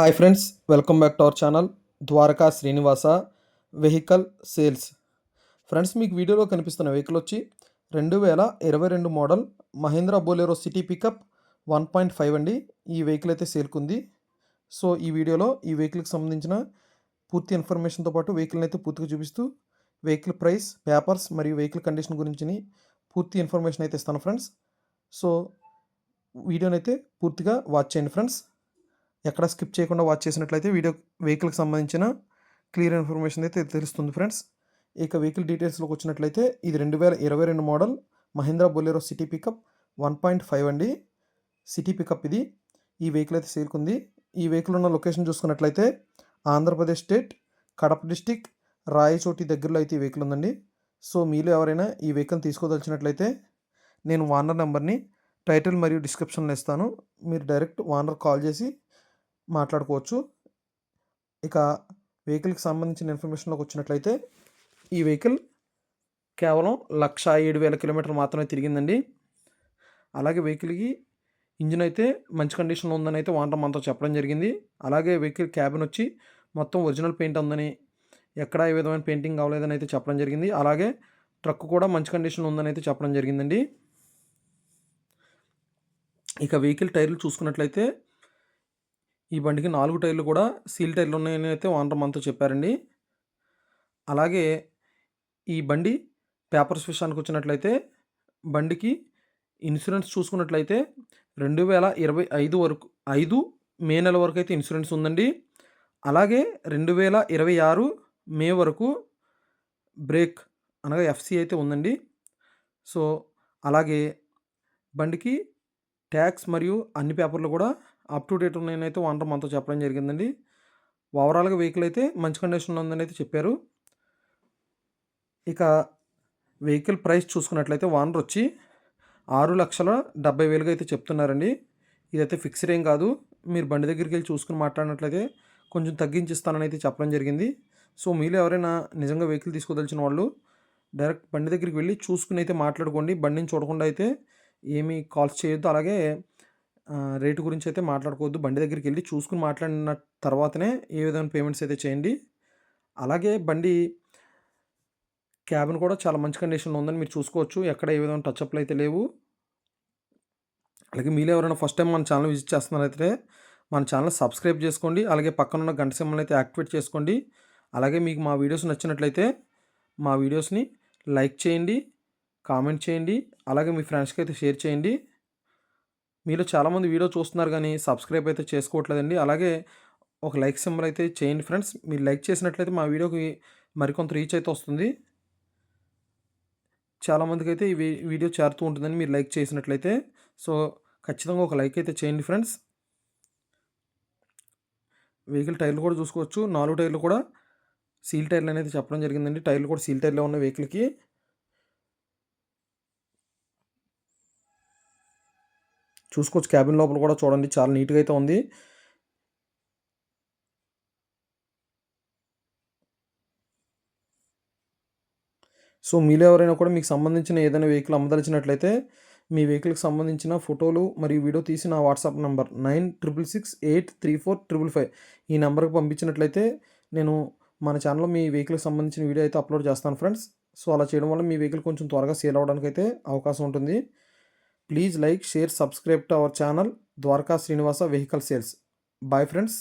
Hi friends welcome back to our channel Dwaraka Srinivasa vehicle sales friends మీకు వీడియోలో కనిపిస్తున్న vehicle వచ్చి రెండు వేల ఇరవై రెండు model Mahindra Bolero city pickup one point five అండి. ఈ వెహికల్ అయితే సేల్కుంది సో ఈ వీడియోలో ఈ వెహికల్కి సంబంధించిన పూర్తి ఇన్ఫర్మేషన్తో పాటు వెహికల్ని అయితే పూర్తిగా చూపిస్తూ వెహికల్ ప్రైస్ పేపర్స్ మరియు వెహికల్ కండిషన్ గురించి పూర్తి ఇన్ఫర్మేషన్ అయితే ఇస్తాను ఫ్రెండ్స్ సో వీడియోని అయితే పూర్తిగా వాచ్ చేయండి ఫ్రెండ్స్ ఎక్కడ స్కిప్ చేయకుండా వాచ్ చేసినట్లయితే వీడియో వెహికల్కి సంబంధించిన క్లియర్ ఇన్ఫర్మేషన్ అయితే తెలుస్తుంది ఫ్రెండ్స్. ఇక వెహికల్ డీటెయిల్స్లోకి వచ్చినట్లయితే ఇది రెండు వేల ఇరవై రెండు model Mahindra Bolero city pickup one point five అండి. సిటీ పికప్ ఇది. ఈ వెహికల్ అయితే సేల్కుంది ఈ వెహికల్ ఉన్న లొకేషన్ చూసుకున్నట్లయితే ఆంధ్రప్రదేశ్ స్టేట్ కడప డిస్టిక్ రాయచోటి దగ్గరలో అయితే ఈ వెహికల్ ఉందండి. సో మీలో ఎవరైనా ఈ వెహికల్ తీసుకోదలిచినట్లయితే నేను వానర్ నెంబర్ని టైటిల్ మరియు డిస్క్రిప్షన్లో ఇస్తాను. మీరు డైరెక్ట్ వానర్ కాల్ చేసి మాట్లాడుకోవచ్చు. ఇక వెహికల్కి సంబంధించిన ఇన్ఫర్మేషన్లోకి వచ్చినట్లయితే ఈ వెహికల్ కేవలం లక్ష ఏడు వేల కిలోమీటర్లు మాత్రమే తిరిగిందండి. అలాగే వెహికల్కి ఇంజిన్ అయితే మంచి కండిషన్లో ఉందని అయితే వాంటర్ మనతో చెప్పడం జరిగింది. అలాగే వెహికల్ క్యాబిన్ వచ్చి మొత్తం ఒరిజినల్ పెయింట్ ఉందని ఎక్కడ ఏ విధమైన పెయింటింగ్ కావలేదని అయితే చెప్పడం జరిగింది. అలాగే ట్రక్ కూడా మంచి కండిషన్లో ఉందని అయితే చెప్పడం జరిగిందండి. ఇక వెహికల్ టైర్లు చూసుకున్నట్లయితే ఈ బండికి నాలుగు టైర్లు కూడా సీల్ టైర్లు ఉన్నాయని అయితే ఓనర్ మనతో చెప్పారండి. అలాగే ఈ బండి పేపర్స్ విషయానికి వచ్చినట్లయితే బండికి ఇన్సూరెన్స్ చూసుకున్నట్లయితే రెండు వేల ఇరవై ఐదు వరకు ఐదు మే నెల వరకు అయితే ఇన్సూరెన్స్ ఉందండి. అలాగే రెండు వేల ఇరవై ఆరు మే వరకు బ్రేక్ అనగా ఎఫ్సి అయితే ఉందండి. సో అలాగే బండికి ట్యాక్స్ మరియు అన్ని పేపర్లు కూడా అప్ టు డేట్ ఉన్నాయనైతే ఓనర్ మనతో చెప్పడం జరిగిందండి. ఓవరాల్గా వెహికల్ అయితే మంచి కండిషన్లో ఉందని అయితే చెప్పారు. ఇక వెహికల్ ప్రైస్ చూసుకున్నట్లయితే ఓనర్ వచ్చి ఆరు లక్షల డెబ్బై వేలుగా అయితే చెప్తున్నారండి. ఇదైతే ఫిక్స్డ్ ఏం కాదు. మీరు బండి దగ్గరికి వెళ్ళి చూసుకుని మాట్లాడినట్లయితే కొంచెం తగ్గించిస్తానని అయితే చెప్పడం జరిగింది. సో మీలో ఎవరైనా నిజంగా వెహికల్ తీసుకోదలిచిన వాళ్ళు డైరెక్ట్ బండి దగ్గరికి వెళ్ళి చూసుకుని అయితే మాట్లాడుకోండి. బండిని చూడకుండా అయితే ఏమీ కాల్స్ చేయొద్దు. అలాగే రేటు గురించి అయితే మాట్లాడుకోవద్దు. బండి దగ్గరికి వెళ్ళి చూసుకుని మాట్లాడిన తర్వాతనే ఏ విధమైన పేమెంట్స్ అయితే చేయండి. అలాగే బండి క్యాబిన్ కూడా చాలా మంచి కండిషన్లో ఉందని మీరు చూసుకోవచ్చు. ఎక్కడ ఏ విధమైన టచ్అప్లు అయితే లేవు. అలాగే మీరు ఎవరైనా ఫస్ట్ టైం మన ఛానల్ విజిట్ చేస్తున్నారైతే మన ఛానల్ సబ్స్క్రైబ్ చేసుకోండి. అలాగే పక్కన ఉన్న గంట సింబల్ అయితే యాక్టివేట్ చేసుకోండి. అలాగే మీకు మా వీడియోస్ నచ్చినట్లయితే మా వీడియోస్ని లైక్ చేయండి కామెంట్ చేయండి. అలాగే మీ ఫ్రెండ్స్కి అయితే షేర్ చేయండి. మీలో చాలామంది వీడియో చూస్తున్నారు కానీ సబ్స్క్రైబ్ అయితే చేసుకోవట్లేదండి. అలాగే ఒక లైక్ సింబల్ అయితే చేయండి ఫ్రెండ్స్. మీరు లైక్ చేసినట్లయితే మా వీడియోకి మరికొంత రీచ్ అయితే వస్తుంది. చాలామందికి అయితే ఈ వీడియో చేరుతూ ఉంటుందని మీరు లైక్ చేసినట్లయితే. సో ఖచ్చితంగా ఒక లైక్ అయితే చేయండి ఫ్రెండ్స్. వెహికల్ టైర్లు కూడా చూసుకోవచ్చు. నాలుగు టైర్లు కూడా సీల్ టైర్లు అనేది చెప్పడం జరిగిందండి. టైర్లు కూడా సీల్ టైర్లో ఉన్న వెహికల్కి. చూసుకోవచ్చు. క్యాబిన్ లోపల కూడా చూడండి. చాలా నీట్గా అయితే ఉంది. సో మీలో ఎవరైనా కూడా మీకు సంబంధించిన ఏదైనా వెహికల్ అమ్మదలిచినట్లయితే మీ వెహికల్కి సంబంధించిన ఫోటోలు మరియు వీడియో తీసి నా WhatsApp number nine triple six eight three four triple five ఈ నెంబర్కి పంపించినట్లయితే నేను మన ఛానల్లో మీ వెహికల్కి సంబంధించిన వీడియో అయితే అప్లోడ్ చేస్తాను ఫ్రెండ్స్. సో అలా చేయడం వల్ల మీ వెహికల్ కొంచెం త్వరగా సేల్ అవ్వడానికి అయితే అవకాశం ఉంటుంది. Please like share subscribe to our channel Dwaraka Srinivasa vehicle sales bye friends